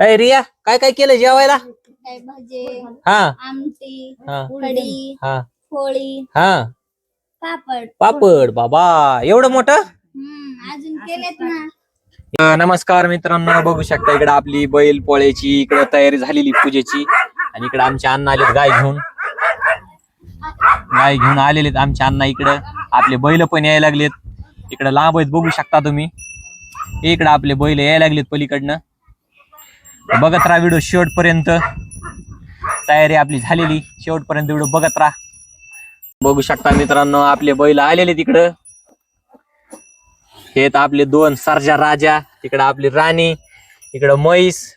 अय रिया काय काय केलं जेवायला? काय भजे हा. आमटी हा. कढी हा. पोळी हा. पापड. पापड बाबा एवढं मोठं? हम्म अजून केलेत ना. अ, नमस्कार मित्रांनो बघू शकता इकडे आपली बैल पोळ्याची इकडे तयारी झालेली पूजेची आणि इकडे आमचे अण्णा आलेत गाय घेऊन. गाय घेऊन आलेलेत आमचे अण्णा इकडे. आपले बैल पण यायला लागलेत. इकडे लांब आहेत बघू शकता तुम्ही. इकडे आपले बैल यायला लागलेत पलीकडनं. बघत राहा व्हिडिओ शेवटपर्यंत. तयारी आपली झालेली. शेवटपर्यंत व्हिडिओ बघत राहा. बघू शकता मित्रांनो आपले बैल आलेले तिकडं. हे आपले दोन सर्जा राजा तिकडं आपली राणी इकडं म्हैस.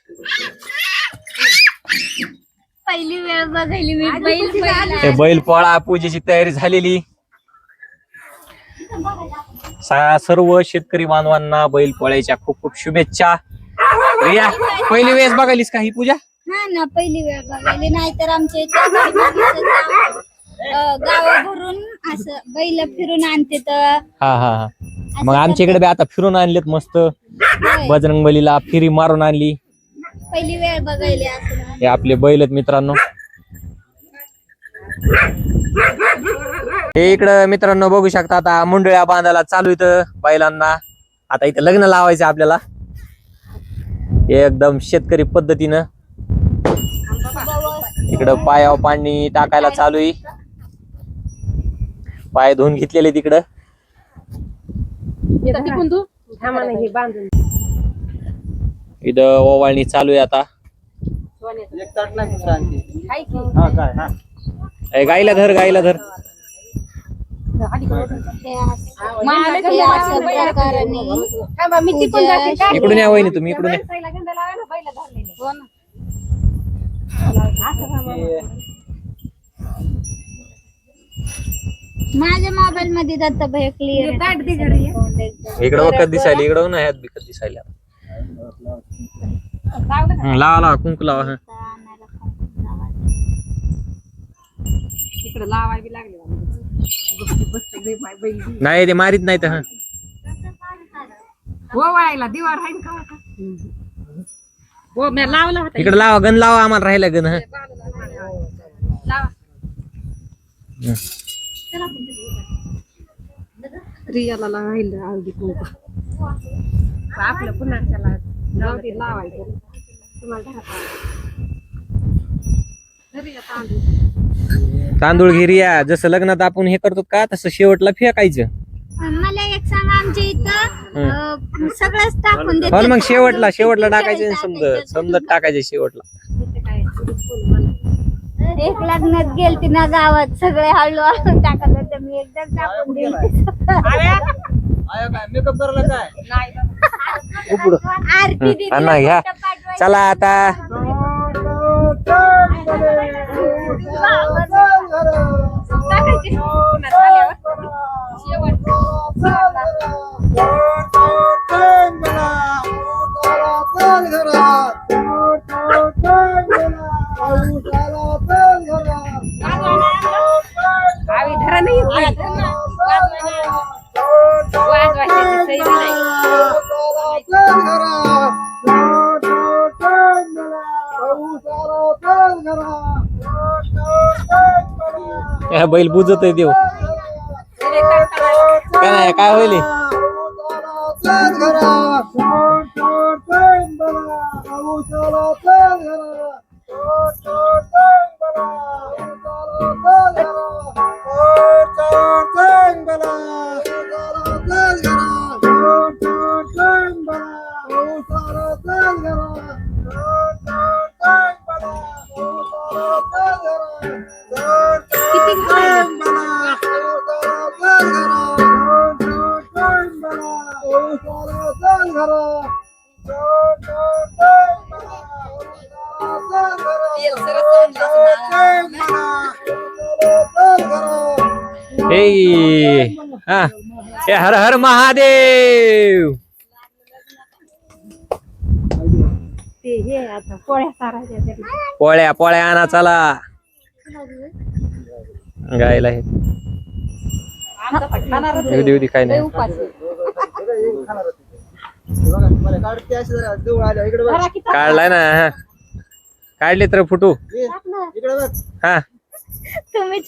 पहिली वेळ बघायली मी बैल. हे बैल पोळा पूजेची तयारी झालेली. सा- सर्व शेतकरी बांधवांना बैल पोळ्याच्या खूप खूप शुभेच्छा. रिया पहिली वेळेस बघालीस का ही पूजा? हा ना पहिली वेळ बघायली. नाहीतर आमच्या इथे गावाभरून असं बैल फिरून आणते तर. हा हा हा. मग आमच्या इकडे बी आता फिरून आणलेत मस्त. होय. बजरंग बलीला फिरी मारून आणली. पहिली वेळ बघायली असं ना. हे आपले बैल आहेत मित्रांनो. हे इकडं मित्रांनो बघू शकता आता मुंडळ्या बांधायला चालू इथं बैलांना. आता इथं लग्न लावायचं आपल्याला. हे एकदम शेतकरी पद्धतीनं. इकडं पायावर पाणी टाकायला चालू आहे. पाय धुवून घेतलेले तिकडं. इथं ओवाळणी चालू आहे आता. ए, गाईला धर गाईला धर हे असं- हे असं प्रकाराने पूजा इकडून या वहिनी तुम्ही इकडून या माझ्या मोबाईल मध्ये दत्त भय क्लिअर इकडं बघत दिसायला इकडं ना ह्यात बिकत दिसायला हं, लावा लावा कुंकू लावा हं. नाही ते मारीत नाही तर हं. का हो मी लावला होता इकडं लावा गण लावा आम्हाला राहिला गण हं. लावा हं. रियाला राहिलं अगदी कुंकू आपलं पुन्हा त्याला जाऊ दे लावायचं तुम्हाला तांदूळ. तांदूळ घिरिया जसं लग्नात आपण हे करतो का तसं शेवटला फेकायचं. मला एक सांगा आमच्या इथं सगळंच टाकून हो. ना मग शेवटला शेवटला टाकायचं. समजत समजत टाकायचं शेवटला. एक लग्नात गेलती ना गावात सगळे हळू हळू टाकत होते. मी एकदम टाकून दिली. आरती दिदी घ्या चला आता टाकायची. ह्या बैल बुजत आहे देव काय नाही काय होईल हे? हे हा हर हर महादेव. ते आता पोळ्या. पोळ्या आणा चला. गायला हे. काय नाही. काढलाय ना हा. काढले तर फोटो. हा.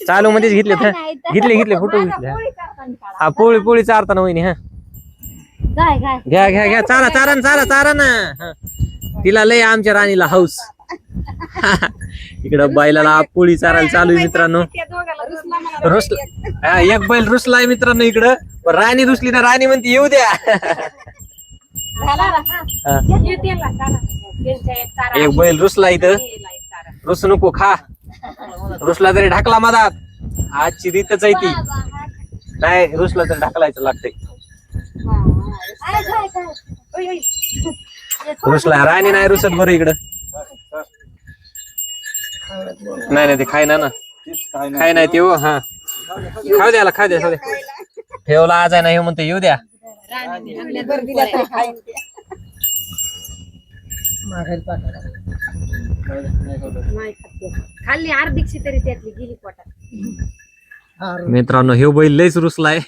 चालू मध्येच घेतलेत हा घेतले घेतले फोटो घेतले. हा. पोळी पोळी चारताना वहिनी हा. घ्या घ्या. घ्या चारा चारा न चारा चारा ना. तिला लय आमच्या राणीला हाऊस इकडं बैलाला पोळी चारायला चालू आहे मित्रांनो. रुसला हा, एक बैल रुसलाय मित्रांनो इकडं. पण राणी रुसली ना राणी म्हणते येऊ द्या. एक बैल रुसला इथं. रुसू नको खा. रुसला तरी ढाकला मधात आजची रीतच आहे ती नाही रुसला तर ढकलायचं लागतंय. रुसला राणी नाही रुसत बरं इकडं नाही नाही ते खाय ना ना खाय नाही ते हो, हा खाऊ द्याला खा द्या ठेवला आज आहे ना हे म्हणतो येऊ द्या नाही खाते. खाल्ली अर्धीक्षी तरी त्यातली गेली पोटात. मित्रांनो हे बैल लयच रुसलाय.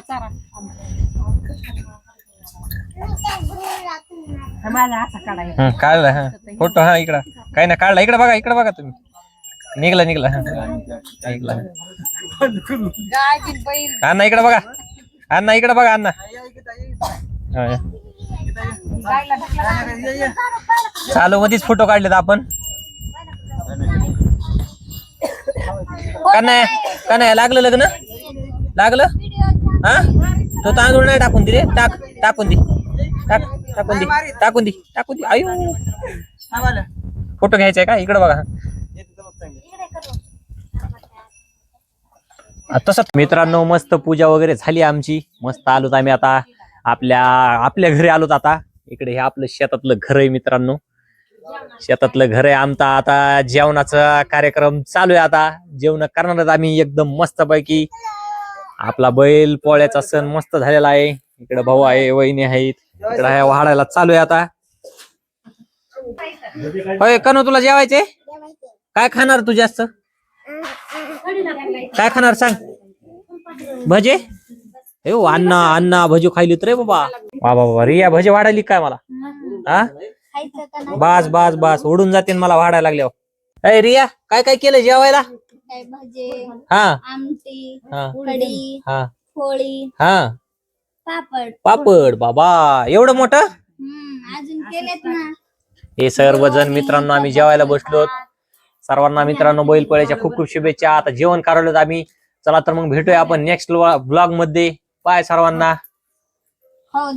चारा. असा काढला हा. फोटो हा इकडं. काय ना काढला. इकडे बघा इकडे बघा तुम्ही. निघला निघला हा. निघला. गाय की बैल. अण्णा इकडे बघा. अण्णा इकडे बघा अण्णा. ढकला चालू मध्येच फोटो काढलेत आपण. का नाही का नाही लागलं लग्न? लागलं? हा? तो तांदूळ नाही टाकून दे रे टाक टाकून दे. टाक टाकून दे. टाकून दे टाकून दे. आयु. फोटो घ्यायचा का? इकडे बघा. तसंच मित्रांनो मस्त पूजा वगैरे झाली आमची. मस्त आलोत आम्ही आता. आपल्या आपल्या घरी आलोत आता. इकडे हे आपलं शेतातलं घर आहे मित्रांनो. शेतातलं घर आहे आमचा. आता जेवणाचा कार्यक्रम चालू आहे आता. जेवण करणार आम्ही एकदम मस्त पैकी आपला बैल पोळ्याचा सण मस्त झालेला आहे. इकडे भाऊ आहे वहिनी आहेत. इकडे आहे वाढायला चालू आहे आता. होय कनो तुला जेवायचे काय खाणार तू जास्त? काय खाणार सांग? भजे? ए हो, अण्णा अण्णा भजी खायलीत रे बाबा. वा बाबा रिया भजे वाढायली काय मला? हा. खायचं का नाही? बास बास बास. ओढून जाते मला वाढायला लागल्यावर. अय रिया काय काय केलं जेवायला? काय भजे? हा. आमटी हा. कढी हा. पोळी हा. पापड. पापड बाबा. एवढं मोठं? हम्म अजून केलेत ना. हे सर्वजण मित्रांनो आम्ही जेवायला बसलो सर्वांना मित्रांनो बैलपोळ्याच्या खूप खूप शुभेच्छा. आता जेवण करायला आम्ही. चला तर मग भेटूया आपण नेक्स्ट ब्लॉगमध्ये. बाय सर्वांना. हो.